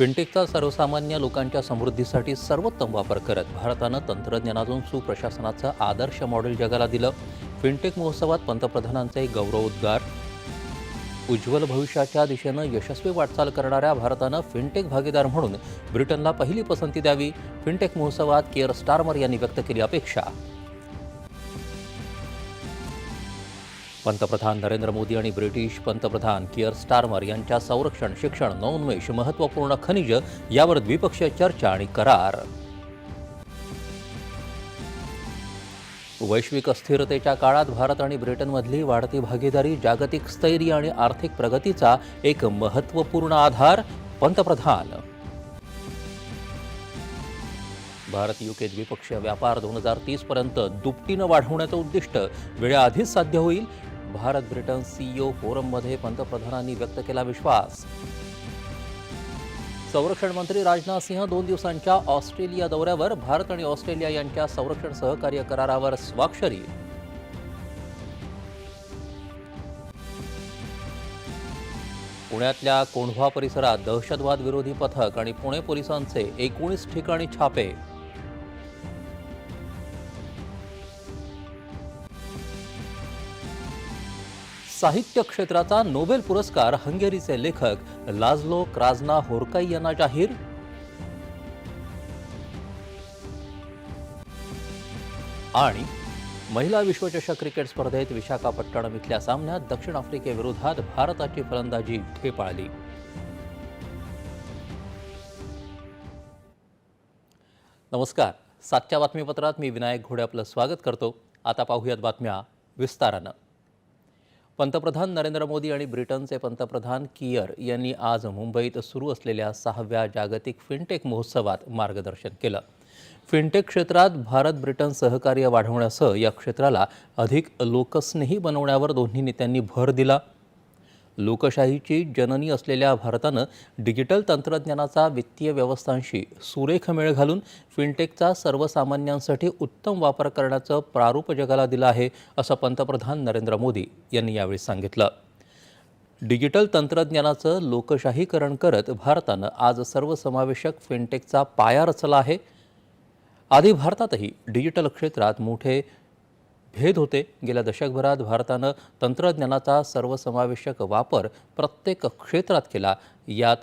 फिनटेकचा सर्वसामान्य लोकांच्या समृद्धीसाठी सर्वोत्तम वापर करत भारतानं तंत्रज्ञानातून सुप्रशासनाचं आदर्श मॉडेल जगाला दिलं. फिनटेक महोत्सवात पंतप्रधानांचे गौरवोद्गार. उज्ज्वल भविष्याच्या दिशेनं यशस्वी वाटचाल करणाऱ्या भारतानं फिनटेक भागीदार म्हणून ब्रिटनला पहिली पसंती द्यावी. फिनटेक महोत्सवात केअर स्टारमर यांनी व्यक्त केली अपेक्षा. पंतप्रधान नरेंद्र मोदी आणि ब्रिटिश पंतप्रधान किअर स्टार्मर यांच्या संरक्षण शिक्षण नवोन्मेष महत्त्वपूर्ण खनिज यावर द्विपक्षीय चर्चा आणि करार. वैश्विक अस्थिरतेच्या काळात भारत आणि ब्रिटनमधली वाढती भागीदारी जागतिक स्थैर्य आणि आर्थिक प्रगतीचा एक महत्त्वपूर्ण आधार पंतप्रधान. भारत युके द्विपक्षीय व्यापार दोन हजार तीस पर्यंत दुपटीनं वाढवण्याचं उद्दिष्ट वेळेआधीच साध्य होईल भारत ब्रिटन सीईओ फोरममध्ये पंतप्रधानांनी व्यक्त केला विश्वास. संरक्षण मंत्री राजनाथ सिंह दोन दिवसांच्या ऑस्ट्रेलिया दौऱ्यावर भारत आणि ऑस्ट्रेलिया यांच्या संरक्षण सहकार्य करारावर स्वाक्षरी. पुण्यातल्या कोंढवा परिसरात दहशतवाद विरोधी पथक आणि पुणे पोलिसांचे एकोणीस ठिकाणी छापे. साहित्य क्षेत्राचा नोबेल पुरस्कार हंगेरीचे लेखक लाजलो क्राझना होरकाई यांना जाहीर. आणि महिला विश्वचषक क्रिकेट स्पर्धेत विशाखापट्टणम इथल्या सामन्यात दक्षिण आफ्रिकेविरोधात भारताची फलंदाजी ठेपाळली. नमस्कार. सातच्या बातमीपत्रात मी विनायक घोडे आपलं स्वागत करतो. आता पाहूयात बातम्या विस्तारानं. पंतप्रधान नरेंद्र मोदी आणि ब्रिटनचे पंतप्रधान कियर यांनी आज मुंबईत सुरू असलेल्या सहाव्या जागतिक फिनटेक महोत्सवात मार्गदर्शन केलं. फिनटेक क्षेत्रात भारत ब्रिटन सहकार्य वाढवण्यासह या क्षेत्राला अधिक लोकस्नेही बनवण्यावर दोन्ही नेत्यांनी भर दिला. लोकशाहीची जननी असलेल्या भारतानं डिजिटल तंत्रज्ञानाचा वित्तीय व्यवस्थांशी सुरेख मेळ घालून फिनटेकचा सर्वसामान्यांसाठी उत्तम वापर करण्याचं प्रारूप जगाला दिलं आहे असं पंतप्रधान नरेंद्र मोदी यांनी यावेळी सांगितलं. डिजिटल तंत्रज्ञानाचं लोकशाहीकरण करत भारतानं आज सर्वसमावेशक फिनटेकचा पाया रचला आहे. आधी भारतातही डिजिटल क्षेत्रात मोठे भेद होते. गेल्या दशकभरात भारतानं तंत्रज्ञानाचा सर्वसमावेशक वापर प्रत्येक क्षेत्रात केला. यात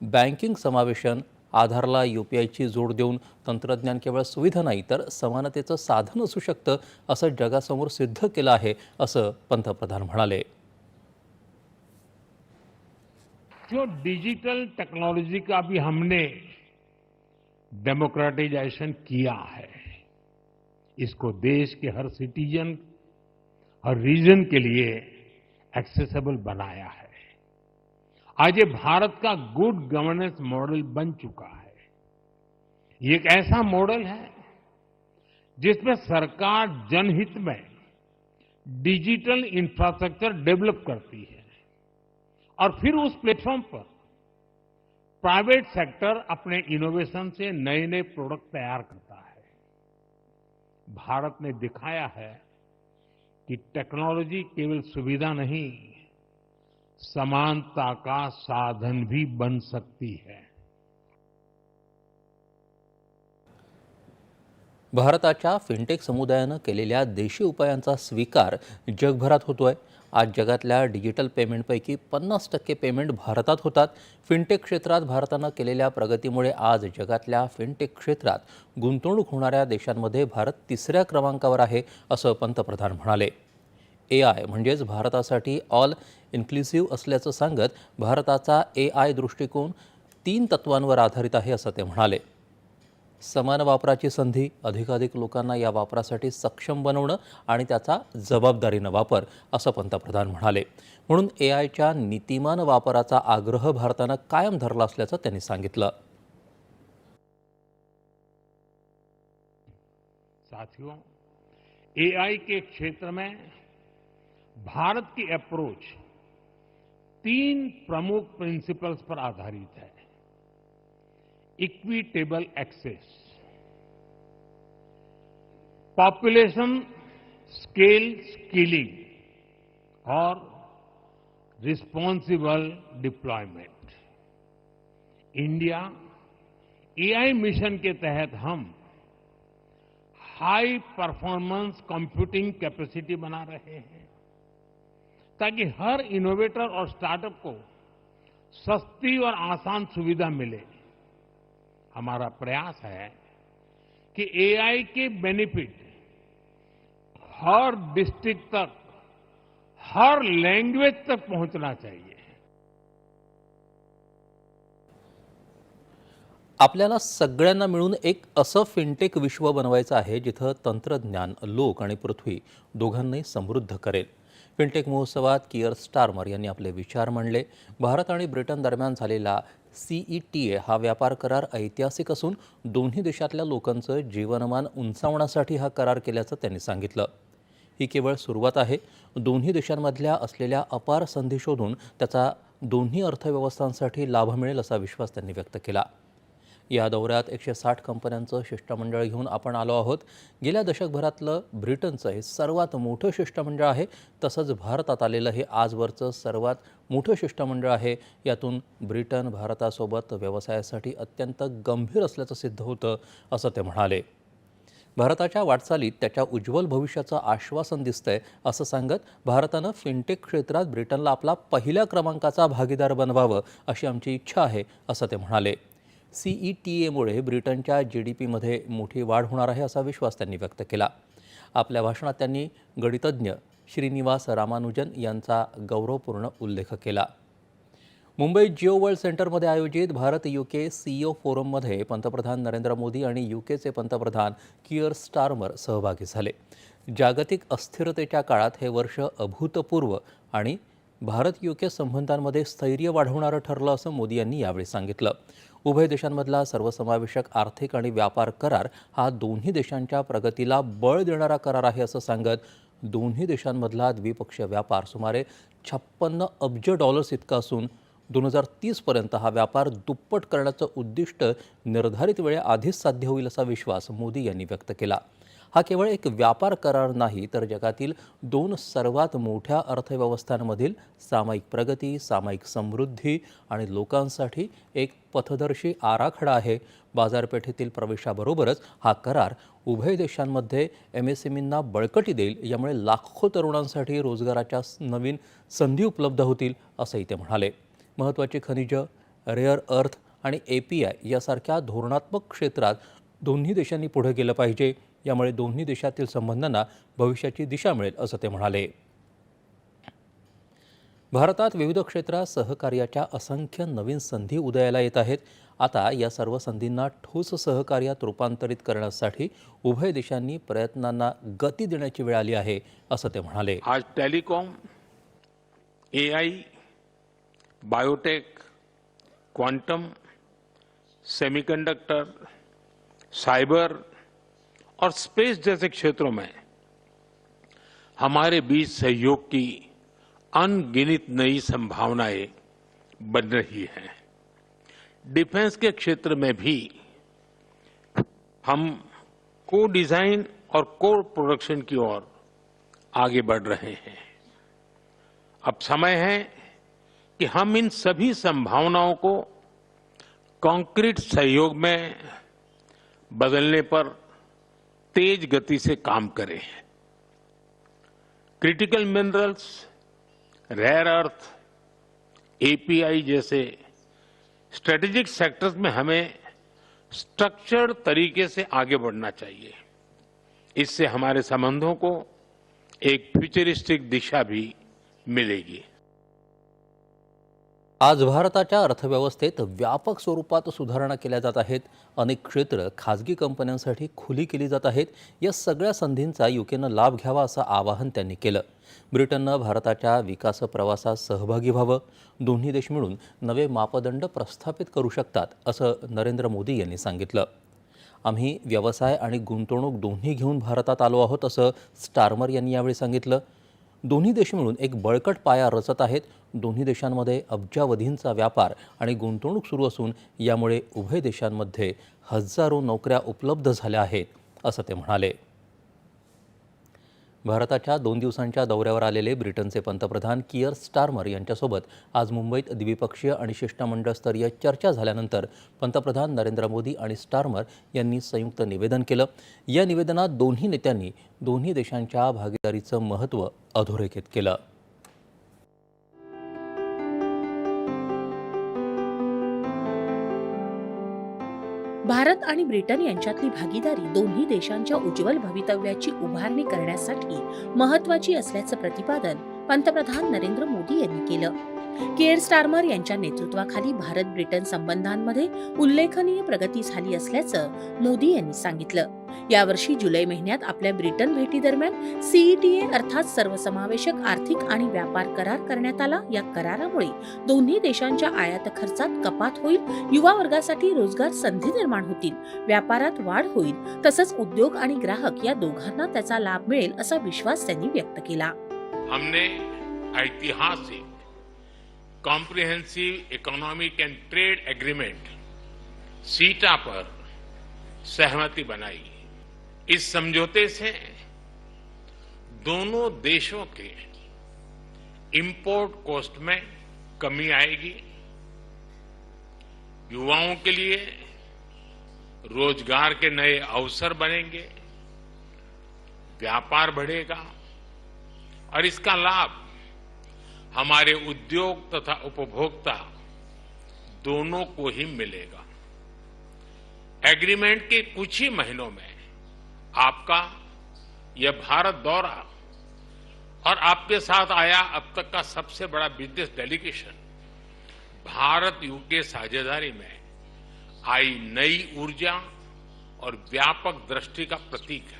बँकिंग समावेशन आधारला यू पी आयची जोड देऊन तंत्रज्ञान केवळ सुविधा नाही तर समानतेचं साधन असू शकतं असं जगासमोर सिद्ध केलं आहे असं पंतप्रधान म्हणाले. जो डिजिटल टेक्नोलॉजी का भी हमने डेमोक्रेटाइजेशन किया है? इसको देश के हर सिटीजन, हर रीजन के लिए एक्सेसिबल बनाया है। आज ये भारत का गुड गवर्नेंस मॉडल बन चुका है। ये एक ऐसा मॉडल है जिसमें सरकार जनहित में डिजिटल इंफ्रास्ट्रक्चर डेवलप करती है और फिर उस प्लेटफॉर्म पर प्राइवेट सेक्टर अपने इनोवेशन से नए नए प्रोडक्ट तैयार करता है। भारत ने दिखाया है कि टेक्नोलॉजी केवल सुविधा नहीं, समानता का साधन भी बन सकती है। भारताच्या फिनटेक समुदायानं केलेल्या देशी उपायांचा स्वीकार जगभरात होतोय. आज जगातल्या डिजिटल पेमेंटपैकी पन्नास टक्के पेमेंट भारतात होतात. फिनटेक क्षेत्रात भारतानं केलेल्या प्रगतीमुळे आज जगातल्या फिनटेक क्षेत्रात गुंतवणूक होणाऱ्या देशांमध्ये भारत तिसऱ्या क्रमांकावर आहे असं पंतप्रधान म्हणाले. ए आय म्हणजेच भारतासाठी ऑल इन्क्लुसिव्ह असल्याचं सांगत भारताचा ए आय दृष्टिकोन तीन तत्वांवर आधारित आहे असं ते म्हणाले. समान वापराची संधी अधिकाधिक लोकांना या वापरासाठी सक्षम बनवणं आणि त्याचा जबाबदारीनं वापर असं पंतप्रधान म्हणाले. म्हणून ए आयच्या नीतिमान वापराचा आग्रह भारतानं कायम धरला असल्याचं त्यांनी सांगितलं. साथियों एआई के क्षेत्र में भारत की अप्रोच तीन प्रमुख प्रिंसिपल्स पर आधारित है। Equitable access population scale skilling और responsible deployment India AI mission के तहत हम हाई परफॉर्मेंस कंप्यूटिंग कैपेसिटी बना रहे हैं, ताकि हर इनोवेटर और स्टार्टअप को सस्ती और आसान सुविधा मिले। हमारा प्रयास है कि एआई के बेनिफिट हर डिस्ट्रिक्ट तक हर लैंग्वेज तक पहुंचना चाहिए। आपल्याला सगळ्यांना मिळून एक असं फिनटेक विश्व बनवायचं आहे जिथं तंत्रज्ञान लोक आणि पृथ्वी दोघांनाही समृद्ध करेल. फिनटेक महोत्सवात किअर स्टारमर यांनी आपले विचार मांडले. भारत आणि ब्रिटन दरम्यान झालेला सीई टी ए हा व्यापार करार ऐतिहासिक असून दोन्ही देशातल्या लोकांचं जीवनमान उंचावण्यासाठी हा करार केल्याचं त्यांनी सांगितलं. ही केवळ सुरुवात आहे. दोन्ही देशांमधल्या असलेल्या अपार संधी शोधून त्याचा दोन्ही अर्थव्यवस्थांसाठी लाभ मिळेल असा विश्वास त्यांनी व्यक्त केला. या दौऱ्यात एकशे साठ कंपन्यांचं शिष्टमंडळ घेऊन आपण आलो आहोत. गेल्या दशकभरातलं ब्रिटनचं हे सर्वात मोठं शिष्टमंडळ आहे. तसंच भारतात आलेलं हे आजवरचं सर्वात मोठं शिष्टमंडळ आहे. यातून ब्रिटन भारतासोबत व्यवसायासाठी अत्यंत गंभीर असल्याचं सिद्ध होतं असं ते म्हणाले. भारताच्या वाटचालीत त्याच्या उज्ज्वल भविष्याचं आश्वासन दिसतंय असं सांगत भारतानं फिनटेक क्षेत्रात ब्रिटनला आपला पहिल्या क्रमांकाचा भागीदार बनवावं अशी आमची इच्छा आहे असं ते म्हणाले. सीई टी एमुळे ब्रिटनच्या जी डी पीमध्ये मोठी वाढ होणार आहे असा विश्वास त्यांनी व्यक्त केला. आपल्या भाषणात त्यांनी गणितज्ञ श्रीनिवास रामानुजन यांचा गौरवपूर्ण उल्लेख केला. मुंबई जिओ वर्ल्ड सेंटरमध्ये आयोजित भारत युके सीईओ फोरममध्ये पंतप्रधान नरेंद्र मोदी आणि युकेचे पंतप्रधान किअर स्टार्मर सहभागी झाले. जागतिक अस्थिरतेच्या काळात हे वर्ष अभूतपूर्व आणि भारत युके संबंधांमध्ये स्थैर्य वाढवणारं ठरलं असं मोदी यांनी यावेळी सांगितलं. उभय देशांमधला सर्वसमावेशक आर्थिक आणि व्यापार करार हा दोन्ही देशांच्या प्रगतीला बळ देणारा करार आहे असं सांगत दोन्ही देशांमधला द्विपक्षीय व्यापार सुमारे छप्पन्न अब्ज डॉलर्स इतका असून दोन हजार तीसपर्यंत हा व्यापार दुप्पट करण्याचं उद्दिष्ट निर्धारित वेळेआधीच साध्य होईल असा विश्वास मोदी यांनी व्यक्त केला. हा केवळ एक व्यापार करार नाही तर जगातील दोन सर्वात मोठ्या अर्थव्यवस्थांमधील सामायिक प्रगती सामायिक समृद्धी आणि लोकांसाठी एक पथदर्शी आराखडा आहे. बाजारपेठेतील प्रवेशाबरोबरच हा करार उभय देशांमध्ये एम एस एम ईंना बळकटी देईल यामुळे लाखो तरुणांसाठी रोजगाराच्या नवीन संधी उपलब्ध होतील असंही ते म्हणाले. महत्त्वाची खनिजं रेअर अर्थ आणि ए पी आय यासारख्या धोरणात्मक क्षेत्रात दोन्ही देशांनी पुढे गेलं पाहिजे. यामुळे दोन्ही देशातील संबंधांना भविष्याची दिशा मिळेल असं ते म्हणाले. भारतात विविध क्षेत्रात सहकार्याच्या असंख्य नवीन संधी उदयाला येत आहेत. आता या सर्व संधींना ठोस सहकार्यात रूपांतरित करण्यासाठी उभय देशांनी प्रयत्नांना गती देण्याची वेळ आली आहे असं ते म्हणाले. आज telecom A I biotech quantum semiconductor cyber और स्पेस जैसे क्षेत्रों में हमारे बीच सहयोग की अनगिनत नई संभावनाएँ बन रही हैं। डिफेंस के क्षेत्र में भी हम को डिज़ाइन और को प्रोडक्शन की ओर आगे बढ़ रहे हैं। अब समय है कि हम इन सभी संभावनाओं को कंक्रीट सहयोग में बदलने पर तेज गति से काम करें critical minerals rare earth API जैसे स्ट्रेटेजिक सेक्टर्स में हमें स्ट्रक्चर्ड तरीके से आगे बढ़ना चाहिए। इससे हमारे संबंधों को एक फ्यूचरिस्टिक दिशा भी मिलेगी। आज भारताच्या अर्थव्यवस्थेत व्यापक स्वरूपात सुधारणा केल्या जात आहेत. अनेक क्षेत्र खाजगी कंपन्यांसाठी खुली केली जात आहेत. या सगळ्या संधींचा युकेनं लाभ घ्यावा असं आवाहन त्यांनी केलं. ब्रिटननं भारताच्या विकास प्रवासात सहभागी व्हावं. दोन्ही देश मिळून नवे मापदंड प्रस्थापित करू शकतात असं नरेंद्र मोदी यांनी सांगितलं. आम्ही व्यवसाय आणि गुंतवणूक दोन्ही घेऊन भारतात आलो आहोत असं स्टार्मर यांनी यावेळी सांगितलं. दोन्ही देश मिळून एक बळकट पाया रचत आहेत. दोन्ही देशांमध्ये अब्जावधींचा व्यापार आणि गुंतवणूक सुरू असून यामुळे उभय देशांमध्ये हजारो नोकऱ्या उपलब्ध झाल्या आहेत असं ते म्हणाले. भारताच्या दोन दिवसांच्या दौऱ्यावर आलेले ब्रिटनचे पंतप्रधान किअर स्टारमर यांच्यासोबत आज मुंबईत द्विपक्षीय आणि शिष्टमंडळस्तरीय चर्चा झाल्यानंतर पंतप्रधान नरेंद्र मोदी आणि स्टार्मर यांनी संयुक्त निवेदन केलं. या निवेदनात दोन्ही नेत्यांनी दोन्ही देशांच्या भागीदारीचं महत्त्व अधोरेखित केलं. भारत आणि ब्रिटन यांच्यातली भागीदारी दोन्ही देशांच्या उज्ज्वल भवितव्याची उभारणी करण्यासाठी महत्वाची असल्याचं प्रतिपादन पंतप्रधान नरेंद्र मोदी यांनी केलं. केअर स्टार्मर यांच्या नेतृत्वाखाली भारत ब्रिटन संबंधांमध्ये उल्लेखनीय प्रगती झाली असल्याचं मोदी यांनी सांगितलं. यावर्षी जुलै महिन्यात आपल्या ब्रिटन भेटीदरम्यान सीईटीए अर्थात सर्वसमावेशक आर्थिक आणि व्यापार करार करण्यात आला. या करारामुळे दोन्ही देशांच्या आयात खर्चात कपात होईल युवा वर्गासाठी रोजगार संधी निर्माण होतील व्यापारात वाढ होईल तसंच उद्योग आणि ग्राहक या दोघांना त्याचा लाभ मिळेल असा विश्वास त्यांनी व्यक्त केला. हमने ऐतिहासिक comprehensive economic and trade agreement CETA पर सहमति बनाई। इस समझौते से दोनों देशों के इंपोर्ट कॉस्ट में कमी आएगी, युवाओं के लिए रोज़गार के नए अवसर बनेंगे, व्यापार बढ़ेगा, और इसका लाभ हमारे उद्योग तथा उपभोक्ता दोनों को ही मिलेगा। एग्रीमेंट के कुछ ही महीनों में आपका यह भारत दौरा और आपके साथ आया अब तक का सबसे बड़ा बिज़नेस डेलीगेशन भारत यूके साझेदारी में आई नई ऊर्जा और व्यापक दृष्टि का प्रतीक है।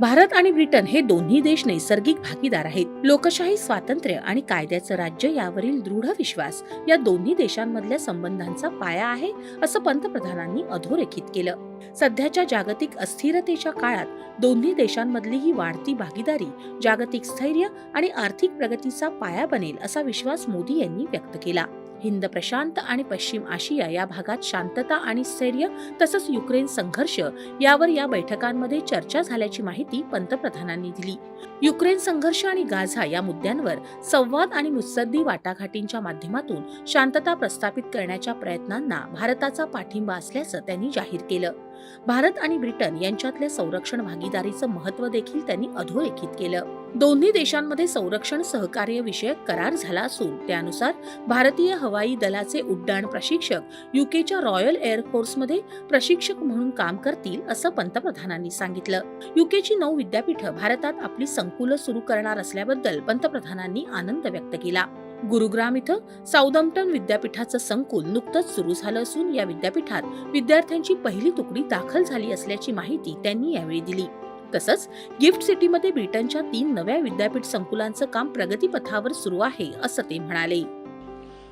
भारत आणि ब्रिटन हे दोन्ही देश नैसर्गिक भागीदार आहेत. लोकशाही स्वातंत्र्य आणि कायद्याचं राज्य यावरील दृढ विश्वास या दोन्ही देशांमधल्या संबंधांचा पाया आहे असं पंतप्रधानांनी अधोरेखित केलं. सध्याच्या जागतिक अस्थिरतेच्या काळात दोन्ही देशांमधली ही वाढती भागीदारी जागतिक स्थैर्य आणि आर्थिक प्रगतीचा पाया बनेल असा विश्वास मोदी यांनी व्यक्त केला. हिंद प्रशांत आणि पश्चिम आशिया या भागात शांतता आणि स्थैर्य तसंच युक्रेन संघर्ष यावर या बैठकांमध्ये चर्चा झाल्याची माहिती पंतप्रधानांनी दिली. युक्रेन संघर्ष आणि गाझा या मुद्द्यांवर संवाद आणि मुत्सद्दी वाटाघाटींच्या माध्यमातून शांतता प्रस्थापित करण्याच्या प्रयत्नांना भारताचा पाठिंबा असल्याचं त्यांनी जाहीर केलं. भारत आणि ब्रिटन यांच्यातल्या संरक्षण भागीदारीचं महत्त्व देखील त्यांनी अधोरेखित केलं. दोन्ही देशांमध्ये संरक्षण सहकार्य विषयक करार झाला असून त्यानुसार भारतीय हवाई दलाचे उड्डाण प्रशिक्षक युकेच्या रॉयल एअरफोर्समध्ये प्रशिक्षक म्हणून काम करतील असं पंतप्रधानांनी सांगितलं. युकेची नऊ विद्यापीठं भारतात आपली संकुलं सुरू करणार असल्याबद्दल पंतप्रधानांनी आनंद व्यक्त केला. गुरुग्राम इथं साऊदम्प्टन विद्यापीठाचं संकुल नुकतंच सुरू झालं असून या विद्यापीठात विद्यार्थ्यांची पहिली तुकडी दाखल झाली असल्याची माहिती त्यांनी यावेळी दिली. तसंच गिफ्ट सिटीमध्ये ब्रिटनच्या तीन नव्या विद्यापीठ संकुलांचं काम प्रगतीपथावर सुरू आहे असं ते म्हणाले.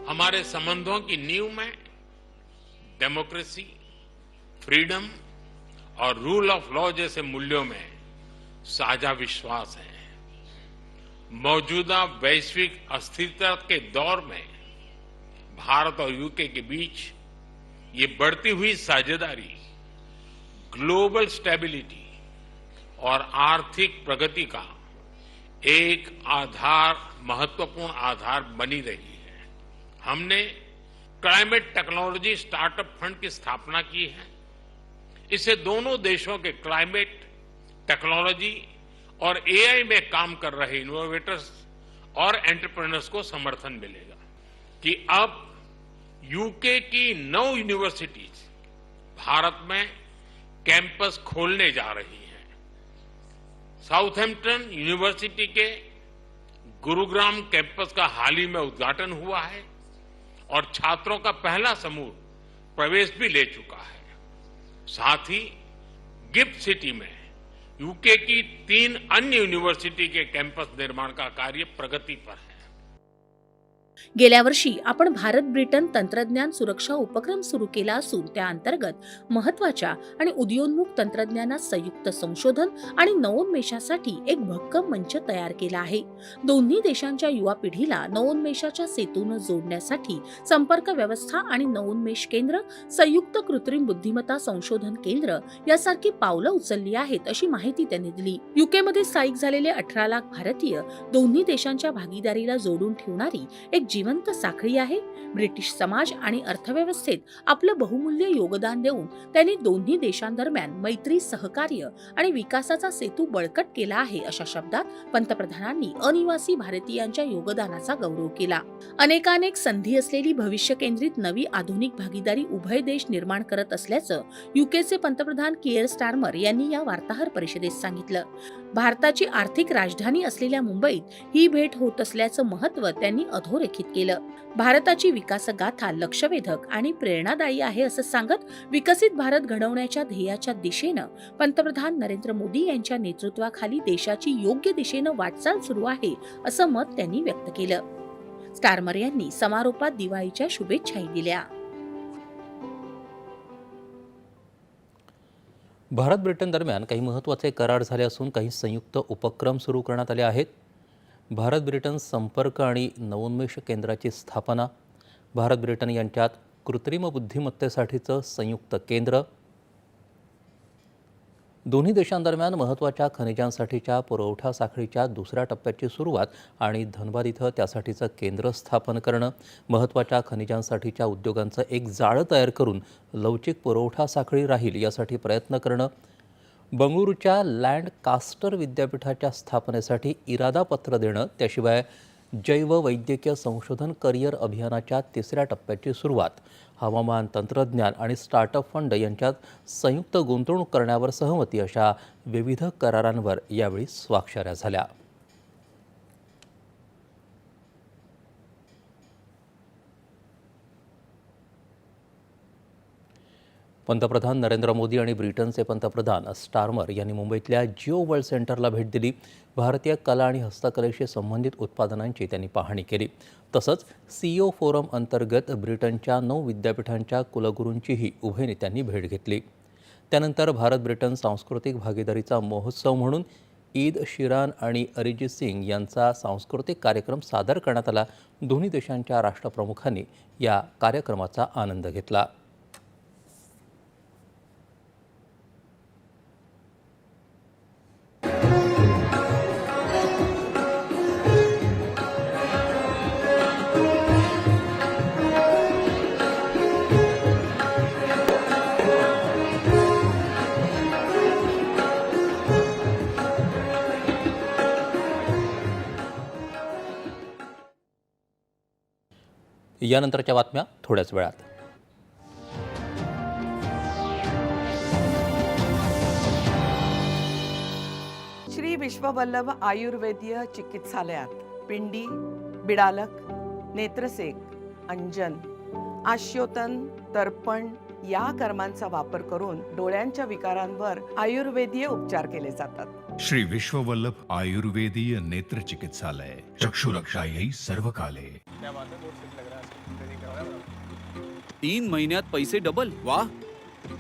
हमारे संबंधों की नींव में डेमोक्रेसी फ्रीडम और रूल ऑफ लॉ जैसे मूल्यों में साझा विश्वास है। मौजूदा वैश्विक अस्थिरता के दौर में भारत और यूके के बीच ये बढ़ती हुई साझेदारी, ग्लोबल स्टेबिलिटी और आर्थिक प्रगति का एक आधार, महत्वपूर्ण आधार बनी रही है। हमने क्लाइमेट टेक्नोलॉजी स्टार्टअप फंड की स्थापना की है। इससे दोनों देशों के क्लाइमेट टेक्नोलॉजी और एआई में काम कर रहे इनोवेटर्स और एंटरप्रेनर्स को समर्थन मिलेगा कि अब यूके की नौ यूनिवर्सिटीज भारत में कैंपस खोलने जा रही हैं। साउथहैम्पटन यूनिवर्सिटी के गुरुग्राम कैंपस का हाल ही में उद्घाटन हुआ है और छात्रों का पहला समूह प्रवेश भी ले चुका है। साथ ही गिफ्ट सिटी में यूके की तीन अन्य यूनिवर्सिटी के कैंपस निर्माण का कार्य प्रगति पर है। गेल्या वर्षी आपण भारत ब्रिटन तंत्रज्ञान सुरक्षा उपक्रम सुरू केला असून त्या अंतर्गत महत्त्वाच्या आणि उदयोन्मुख तंत्रज्ञानात संयुक्त संशोधन आणि नवोन्मेषासाठी एक भक्कम मंच तयार केला आहे. दोन्ही देशांच्या युवा पिढीला नवोन्मेषाच्या सेतून जोडण्यासाठी संपर्क व्यवस्था आणि नवोन्मेष केंद्र संयुक्त कृत्रिम बुद्धिमत्ता संशोधन केंद्र यासारखी पावलं उचलली आहेत अशी माहिती त्यांनी दिली. युकेमध्ये स्थायिक झालेले अठरा लाख भारतीय दोन्ही देशांच्या भागीदारीला जोडून ठेवणारी एक जिवंत साखळी आहे. ब्रिटिश समाज आणि अर्थव्यवस्थेत आपलं बहुमूल्य योगदान देऊन त्यांनी दोन्ही देशांदरम्यान मैत्री सहकार्य आणि विकासाचा सेतू बळकट केला आहे अशा शब्दात पंतप्रधानांनी अनिवासी भारतीयांच्या योगदानाचा गौरव केला. अनेकानेक संधी असलेली भविष्य केंद्रित नवी आधुनिक भागीदारी उभय देश निर्माण करत असल्याचं युकेचे पंतप्रधान केअर स्टार्मर यांनी या वार्ताहर परिषदेत सांगितलं. भारताची आर्थिक राजधानी असलेल्या मुंबईत ही भेट होत असल्याचं महत्त्व त्यांनी अधोरेखित केलं. भारताची विकासगाथा लक्षवेधक आणि प्रेरणादायी आहे असं सांगत विकसित भारत घडवण्याच्या ध्येयाच्या दिशेनं पंतप्रधान नरेंद्र मोदी यांच्या नेतृत्वाखाली देशाची योग्य दिशेनं वाटचाल सुरू आहे असं मत त्यांनी व्यक्त केलं. स्टारमर यांनी समारोपात दिवाळीच्या शुभेच्छाही दिल्या. भारत ब्रिटन दरम्यान काही महत्त्वाचे करार झाले असून काही संयुक्त उपक्रम सुरू करण्यात आले आहेत. भारत ब्रिटन संपर्क आणि नवोन्मेष केंद्राची स्थापना भारत ब्रिटन यांच्यात कृत्रिम बुद्धिमत्तेसाठीचं संयुक्त केंद्र दोन्ही देशांदरम्यान महत्त्वाच्या खनिजांसाठीच्या पुरवठा साखळीच्या दुसऱ्या टप्प्याची सुरुवात आणि धनबाद इथं त्यासाठीचं केंद्र स्थापन करणं महत्त्वाच्या खनिजांसाठीच्या उद्योगांचं एक जाळं तयार करून लवचिक पुरवठा साखळी राहील यासाठी प्रयत्न करणं बंगळुरूच्या लँड कास्टर विद्यापीठाच्या स्थापनेसाठी इरादा पत्र देणं त्याशिवाय जैव वैद्यकीय संशोधन करिअर अभियानाच्या तिसऱ्या टप्प्याची सुरुवात. हवामान तंत्रज्ञान आणि स्टार्टअप फंड यांच्यात संयुक्त गुंतवणूक करण्यावर सहमती अशा विविध करारांवर यावेळी स्वाक्षऱ्या झाल्या. पंतप्रधान नरेंद्र मोदी आणि ब्रिटनचे पंतप्रधान स्टारमर यांनी मुंबईतल्या जिओ वर्ल्ड सेंटरला भेट दिली. भारतीय कला आणि हस्तकलेशी संबंधित उत्पादनांची त्यांनी पाहणी केली. तसंच सीओ फोरम अंतर्गत ब्रिटनच्या नऊ विद्यापीठांच्या कुलगुरूंचीही उभय नेत्यांनी भेट घेतली. त्यानंतर भारत ब्रिटन सांस्कृतिक भागीदारीचा महोत्सव म्हणून ईद शिरान आणि अरिजित सिंग यांचा सांस्कृतिक कार्यक्रम सादर करण्यात आला. दोन्ही देशांच्या राष्ट्रप्रमुखांनी या कार्यक्रमाचा आनंद घेतला. यानंतरच्या बातम्या थोड्याच वेळात. श्री विश्ववल्लभ आयुर्वेदीय चिकित्सालयात पिंडी बिडालक नेत्रसेक अंजन आश्योतन तर्पण या कर्मांचा वापर करून डोळ्यांच्या विकारांवर आयुर्वेदीय उपचार केले जातात. श्री विश्ववल्लभ आयुर्वेदीय नेत्र चिकित्सालय चक्षुरक्षायै सर्व काले तीन महिन्यात पैसे डबल वा.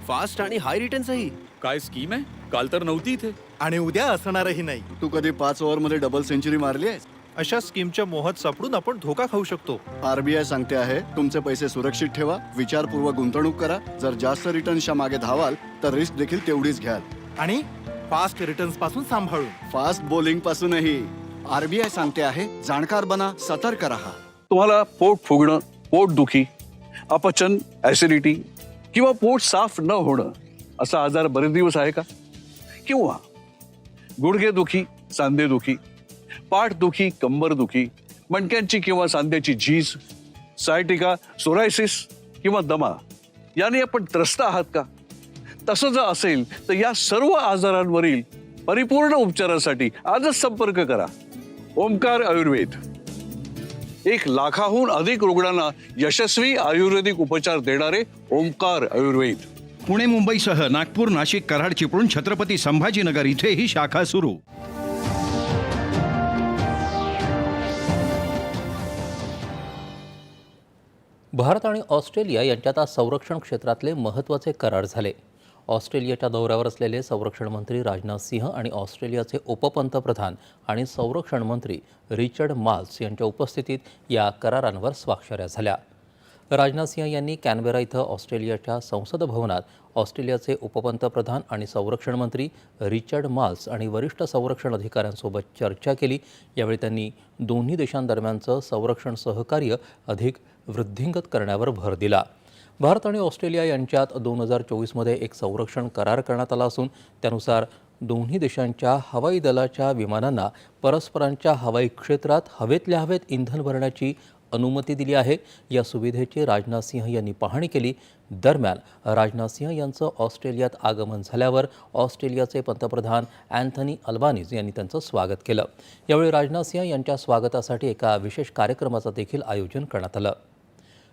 फास्ट आणि हाय रिटर्न्सही काय स्कीम आहे? काल तर नव्हती इथे. आणि उद्या असणारही नाही. तू कधी पाच ओव्हरमध्ये डबल सेंचुरी मारली आहे अशा स्कीमच्या मोहात सापडून आपण धोका खाऊ शकतो. आरबीआय सांगते आहे तुमचे पैसे सुरक्षित ठेवा विचारपूर्वक गुंतवणूक करा. जर जास्त रिटर्न्सच्या मागे धावाल तर रिस्क देखील तेवढीच घ्याल. आणि फास्ट रिटर्न्सपासून सांभाळून. Fast bowling पासूनही. आरबीआय सांगते आहे जाणकार बना सतर्क रहा. तुम्हाला पोट फुगणं पोट दुखी अपचन ऍसिडिटी किंवा पोट साफ न होणं असा आजार बरेच दिवस आहे का? किंवा गुडघे दुखी सांधे दुखी पाठ दुखी कंबर दुखी मणक्यांची किंवा सांध्याची झीज सायटिका सोरायसिस किंवा दमा याने आपण त्रस्त आहात का? तसं जर असेल तर या सर्व आजारांवरील परिपूर्ण उपचारासाठी आजच संपर्क करा. ओमकार आयुर्वेद. एक लाखाहून अधिक रुग्णांना यशस्वी आयुर्वेदिक उपचार देणारे ओमकार आयुर्वेद. पुणे मुंबईसह नागपूर नाशिक कराड चिपळूण छत्रपती संभाजीनगर इथेही शाखा सुरू. भारत आणि ऑस्ट्रेलिया यांच्यात आज संरक्षण क्षेत्रातले महत्त्वाचे करार झाले. ऑस्ट्रेलियाच्या दौऱ्यावर असलेले संरक्षण मंत्री राजनाथ सिंह आणि ऑस्ट्रेलियाचे उपपंतप्रधान आणि संरक्षण मंत्री रिचर्ड माल्स यांच्या उपस्थितीत या करारांवर स्वाक्षऱ्या झाल्या. राजनाथ सिंह यांनी कॅनबेरा इथं ऑस्ट्रेलियाच्या संसद भवनात ऑस्ट्रेलियाचे उपपंतप्रधान आणि संरक्षण मंत्री रिचर्ड माल्स आणि वरिष्ठ संरक्षण अधिकाऱ्यांसोबत चर्चा केली. यावेळी त्यांनी दोन्ही देशांदरम्यानचं संरक्षण सहकार्य अधिक वृद्धिंगत करण्यावर भर दिला. भारत आणि ऑस्ट्रेलिया यांच्यात दोन हजार चोवीसमध्ये एक संरक्षण करार करण्यात आला असून त्यानुसार दोन्ही देशांच्या हवाई दलाच्या विमानांना परस्परांच्या हवाई क्षेत्रात हवेतल्या हवेत इंधन भरण्याची अनुमती दिली आहे. या सुविधेची राजनाथ सिंह यांनी पाहणी केली. दरम्यान राजनाथ सिंह यांचं ऑस्ट्रेलियात आगमन झाल्यावर ऑस्ट्रेलियाचे पंतप्रधान अँथनी अल्बानीज यांनी त्यांचं स्वागत केलं. यावेळी राजनाथ सिंह यांच्या स्वागतासाठी एका विशेष कार्यक्रमाचं देखील आयोजन करण्यात आलं.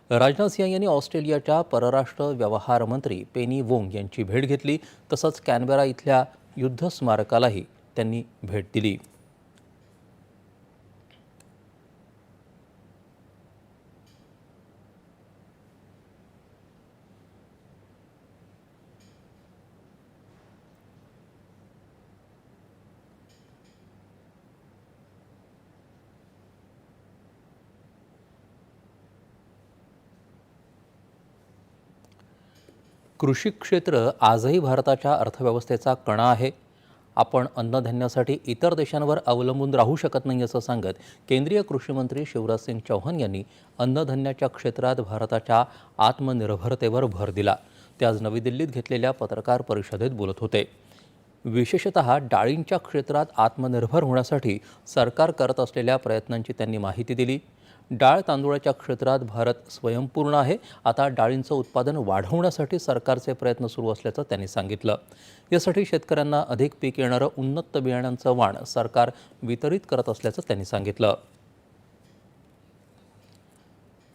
राजनाथ सिंह यांनी ऑस्ट्रेलियाच्या परराष्ट्र व्यवहार मंत्री पेनी वोंग यांची भेट घेतली तसंच कॅनबेरा इथल्या युद्ध स्मारकालाही त्यांनी भेट दिली. कृषी क्षेत्र आजही भारताच्या अर्थव्यवस्थेचा कणा आहे. आपण अन्नधान्यासाठी इतर देशांवर अवलंबून राहू शकत नाही असं सांगत केंद्रीय कृषीमंत्री शिवराजसिंग चौहान यांनी अन्नधान्याच्या क्षेत्रात भारताच्या आत्मनिर्भरतेवर भर दिला. ते आज नवी दिल्लीत घेतलेल्या पत्रकार परिषदेत बोलत होते. विशेषत डाळींच्या क्षेत्रात आत्मनिर्भर होण्यासाठी सरकार करत असलेल्या प्रयत्नांची त्यांनी माहिती दिली. डाळ तांदूळाच्या क्षेत्रात भारत स्वयंपूर्ण आहे. आता डाळींचं उत्पादन वाढवण्यासाठी सरकारचे प्रयत्न सुरू असल्याचं त्यांनी सांगितलं. यासाठी शेतकऱ्यांना अधिक पीक येणारं उन्नत बियाण्यांचं वाण सरकार वितरित करत असल्याचं त्यांनी सांगितलं.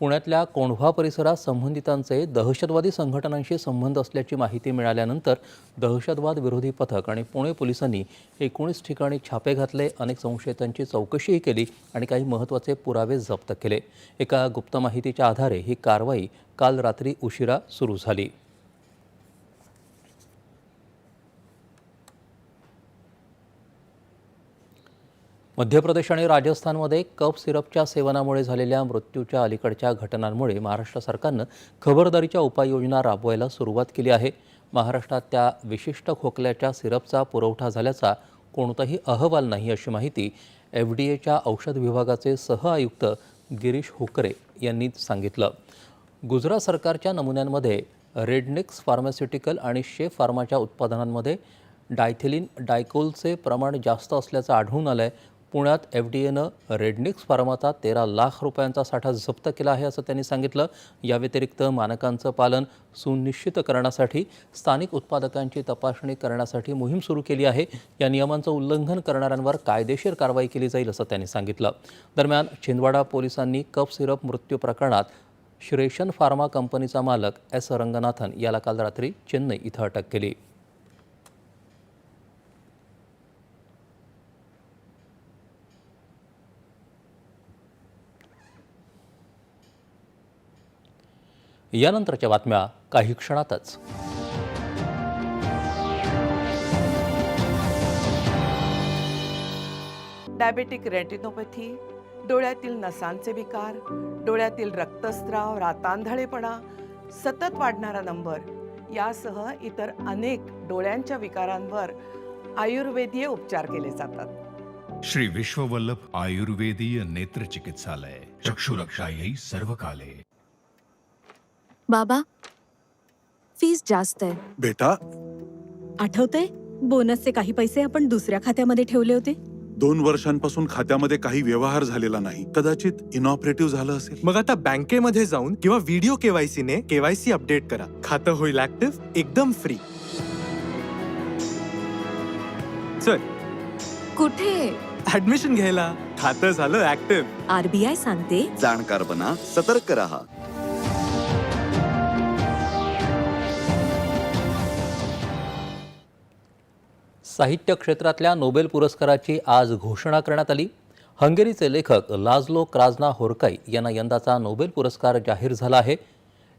पुण्यातल्या कोंढवा परिसरात संबंधितांचे दहशतवादी संघटनांशी संबंध असल्याची माहिती मिळाल्यानंतर दहशतवाद विरोधी पथक आणि पुणे पोलिसांनी एकोणीस ठिकाणी छापे घातले अनेक संशयितांची चौकशीही केली आणि काही महत्त्वाचे पुरावे जप्त केले. एका गुप्त माहितीच्या आधारे ही कारवाई काल रात्री उशिरा सुरू झाली. मध्य प्रदेश आणि राजस्थानमध्ये कफ सिरपच्या सेवनामुळे झालेल्या मृत्यूच्या अलीकडच्या घटनांमुळे महाराष्ट्र सरकारनं खबरदारीच्या उपाययोजना राबवायला सुरुवात केली आहे. महाराष्ट्रात त्या विशिष्ट खोकल्याच्या सिरपचा पुरवठा झाल्याचा कोणताही अहवाल नाही अशी माहिती एफ डी एच्या औषध विभागाचे सह आयुक्त गिरीश होकरे यांनी सांगितलं. गुजरात सरकारच्या नमुन्यांमध्ये रेडनिक्स फार्मास्युटिकल आणि शेफ फार्माच्या उत्पादनांमध्ये डायथेलिन डायकोलचे प्रमाण जास्त असल्याचं आढळून आलं आहे पुण्यात एफ डी एनं रेडनिक्स फार्माचा तेरा लाख रुपयांचा साठा जप्त केला आहे असं त्यांनी सांगितलं. या व्यतिरिक्त मानकांचं पालन सुनिश्चित करण्यासाठी स्थानिक उत्पादकांची तपासणी करण्यासाठी मोहीम सुरू केली आहे. या नियमांचं उल्लंघन करणाऱ्यांवर कायदेशीर कारवाई केली जाईल असं त्यांनी सांगितलं. दरम्यान छिंदवाडा पोलिसांनी कप सिरप मृत्यू प्रकरणात श्रेशन फार्मा कंपनीचा मालक एस रंगनाथन याला काल रात्री चेन्नई इथं अटक केली. यानंतरच्या बातम्या काही क्षणातच. डायबेटिक रेटिनोपॅथी डोळ्यातील नसांचे विकार डोळ्यातील रक्तस्राव रातांधळेपणा सतत वाढणारा नंबर यासह इतर अनेक डोळ्यांच्या विकारांवर आयुर्वेदीय उपचार केले जातात. श्री विश्ववल्लभ आयुर्वेदीय नेत्र चिकित्सालय चक्षुरक्षायै सर्व काले बाबा फीस जास्त आहे. बेटा? आठवतंय? बोनसचे काही पैसे आपण दुसऱ्या खात्यामध्ये ठेवले होते? दोन वर्षांपासून खात्यामध्ये काही व्यवहार झालेला नाही. कदाचित इनऑपरेटिव्ह झालं असेल. मग आता बँकेमध्ये जाऊन किंवा व्हिडिओ केवायसी ने केवायसी अपडेट करा. खातं होईल ऍक्टिव्ह एकदम फ्री चल. कुठे? ऍडमिशन घ्यायला. खातं झालं ऍक्टिव्ह आरबीआय सांगते. जाणकार बना सतर्क रहा. साहित्य क्षेत्रातल्या नोबेल पुरस्काराची आज घोषणा करण्यात आली. हंगेरीचे लेखक लाजलो क्राजना होरकाई यांना यंदाचा नोबेल पुरस्कार जाहीर झाला आहे.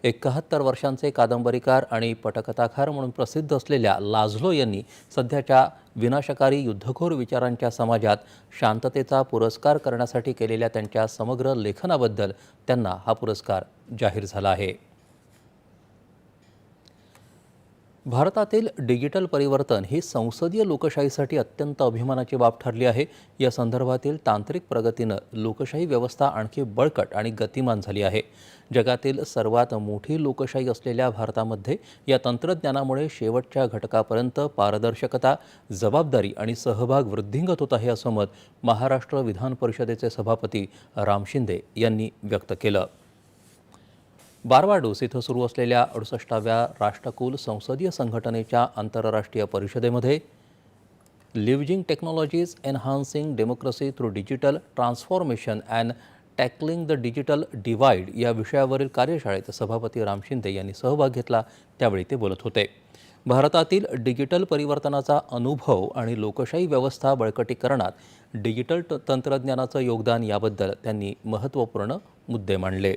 एकाहत्तर वर्षांचे कादंबरीकार आणि पटकथाकार म्हणून प्रसिद्ध असलेल्या लाजलो यांनी सध्याच्या विनाशकारी युद्धखोर विचारांच्या समाजात शांततेचा पुरस्कार करण्यासाठी केलेल्या त्यांच्या समग्र लेखनाबद्दल त्यांना हा पुरस्कार जाहीर झाला आहे. भारतातील डिजिटल परिवर्तन ही संसदीय लोकशाहीसाठी अत्यंत अभिमानाची बाब ठरली आहे. या संदर्भातील तांत्रिक प्रगतीनं लोकशाही व्यवस्था आणखी बळकट आणि गतिमान झाली आहे. जगातील सर्वात मोठी लोकशाही असलेल्या भारतामध्ये या तंत्रज्ञानामुळे शेवटच्या घटकापर्यंत पारदर्शकता जबाबदारी आणि सहभाग वृद्धिंगत होत आहे असं मत महाराष्ट्र विधान परिषदेचे सभापती राम शिंदे यांनी व्यक्त केलं. बारवाडोस इथं सुरू असलेल्या अडुसष्टाव्या राष्ट्रकुल संसदीय संघटनेच्या आंतरराष्ट्रीय परिषदेमध्ये leveraging technologies enhancing democracy through digital transformation and tackling the digital divide या विषयावरील कार्यशाळेत सभापती राम शिंदे यांनी सहभाग घेतला त्यावेळी ते बोलत होते. भारतातील डिजिटल परिवर्तनाचा अनुभव आणि लोकशाही व्यवस्था बळकटीकरणात डिजिटल ट- तंत्रज्ञानाचं योगदान याबद्दल त्यांनी महत्त्वपूर्ण मुद्दे मांडले.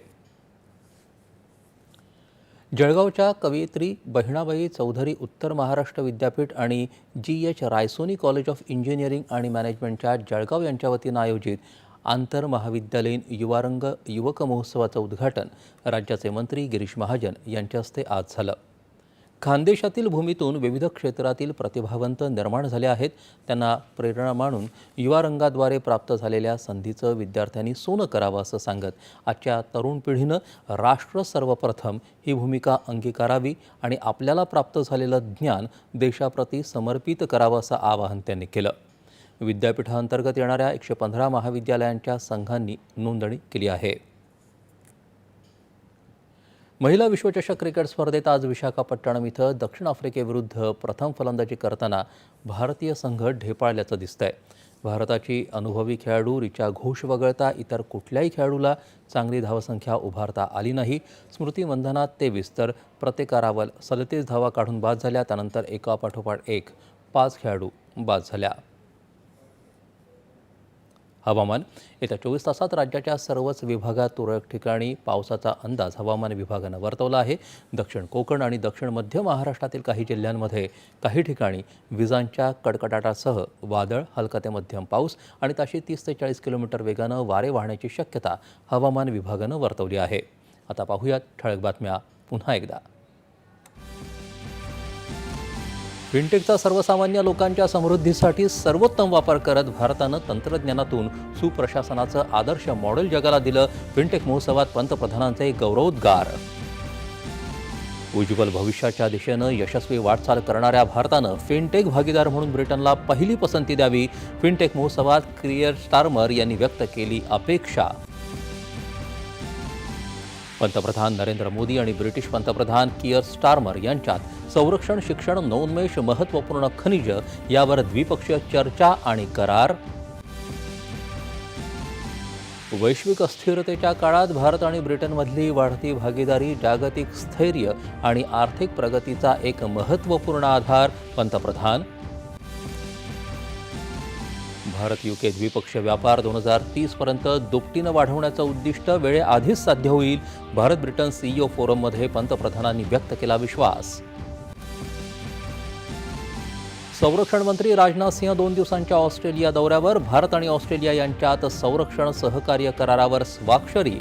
जळगावच्या कवयित्री बहिणाबाई चौधरी उत्तर महाराष्ट्र विद्यापीठ आणि G H Raisoni college of engineering आणि मॅनेजमेंटच्या जळगाव यांच्या वतीनं आयोजित आंतर महाविद्यालयीन युवारंग युवक महोत्सवाचं उद्घाटन राज्याचे मंत्री गिरीश महाजन यांच्या हस्ते आज झालं. खानदेशातील भूमीतून विविध क्षेत्रातील प्रतिभावंत निर्माण झाले आहेत. त्यांना प्रेरणा मानून युवा रंगाद्वारे प्राप्त झालेल्या संधीचं विद्यार्थ्यांनी सोनं करावं असं सांगत आजच्या तरुण पिढीनं राष्ट्र सर्वप्रथम ही भूमिका अंगीकारावी आणि आपल्याला प्राप्त झालेलं ज्ञान देशाप्रती समर्पित करावं असं आवाहन त्यांनी केलं. विद्यापीठाअंतर्गत येणाऱ्या एकशे पंधरा महाविद्यालयांच्या संघांनी नोंदणी केली आहे. महिला विश्वचषक क्रिकेट स्पर्धेत आज विशाखापट्टणम इथं दक्षिण आफ्रिकेविरुद्ध प्रथम फलंदाजी करताना भारतीय संघ ढेपाळल्याचं दिसतंय. भारताची अनुभवी खेळाडू रिचा घोष वगळता इतर कुठल्याही खेळाडूला चांगली धावसंख्या उभारता आली नाही. स्मृती मंधनात तेवीस तर प्रत्येकारावर सदतीस धावा काढून बाद झाल्या त्यानंतर एकापाठोपाठ एक पाच खेळाडू बाद झाल्या. हवामान. येत्या चोवीस तासात राज्याच्या सर्वच विभागात तुरळक ठिकाणी पावसाचा अंदाज हवामान विभागानं वर्तवला आहे. दक्षिण कोकण आणि दक्षिण मध्य महाराष्ट्रातील काही जिल्ह्यांमध्ये काही ठिकाणी विजांच्या कडकडाटासह वादळ हलका ते मध्यम पाऊस आणि ताशी तीस ते चाळीस किलोमीटर वेगानं वारे वाहण्याची शक्यता हवामान विभागानं वर्तवली आहे. आता पाहूयात ठळक बातम्या पुन्हा एकदा. फिनटेकचा सर्वसामान्य लोकांच्या समृद्धीसाठी सर्वोत्तम वापर करत भारतानं तंत्रज्ञानातून सुप्रशासनाचं आदर्श मॉडेल जगाला दिलं फिनटेक महोत्सवात पंतप्रधानांचे गौरवोद्गार. उज्ज्वल भविष्याच्या दिशेनं यशस्वी वाटचाल करणाऱ्या भारतानं फिनटेक भागीदार म्हणून ब्रिटनला पहिली पसंती द्यावी. फिनटेक महोत्सवात क्रियर स्टार्मर यांनी व्यक्त केली अपेक्षा. पंतप्रधान नरेंद्र मोदी आणि ब्रिटिश पंतप्रधान किअर स्टार्मर यांच्यात संरक्षण शिक्षण नवोन्मेष महत्त्वपूर्ण खनिज यावर द्विपक्षीय चर्चा आणि करार. वैश्विक अस्थिरतेच्या काळात भारत आणि ब्रिटनमधली वाढती भागीदारी जागतिक स्थैर्य आणि आर्थिक प्रगतीचा एक महत्त्वपूर्ण आधार पंतप्रधान भारत युके द्विपक्षीय व्यापार दोन हजार तीसपर्यंत दुपटीनं वाढवण्याचं उद्दिष्ट वेळेआधीच साध्य होईल. भारत ब्रिटन सीईओ फोरममध्ये पंतप्रधानांनी व्यक्त केला विश्वास. संरक्षण मंत्री राजनाथ सिंह दोन दिवसांच्या ऑस्ट्रेलिया दौऱ्यावर भारत आणि ऑस्ट्रेलिया यांच्यात संरक्षण सहकार्य करारावर स्वाक्षरी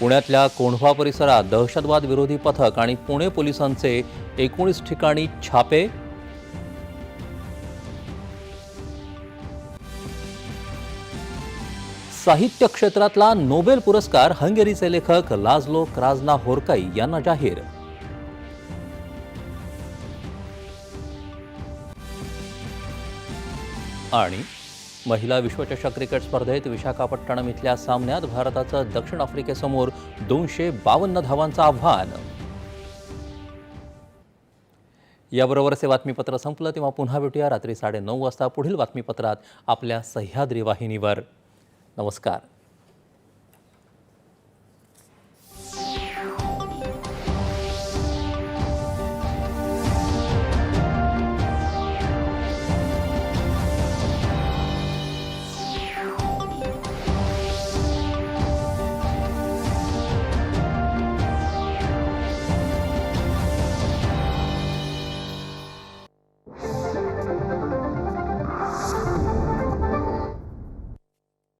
पुण्यातल्या कोंढवा परिसरात दहशतवाद विरोधी पथक आणि पुणे पोलिसांचे एकोणीस ठिकाणी छापे. साहित्य क्षेत्रातला नोबेल पुरस्कार हंगेरीचे लेखक लाजलो क्राजना होरकाई यांना जाहीर. आणि महिला विश्वचषक क्रिकेट स्पर्धेत विशाखापट्टणम इथल्या सामन्यात भारताचं दक्षिण आफ्रिकेसमोर दोनशे बावन्न धावांचं आव्हान. याबरोबरच हे बातमीपत्र संपलं तेव्हा पुन्हा भेटूया रात्री साडेनऊ वाजता. पुढील बातमीपत्रात आपल्या सह्याद्री वाहिनीवर. नमस्कार.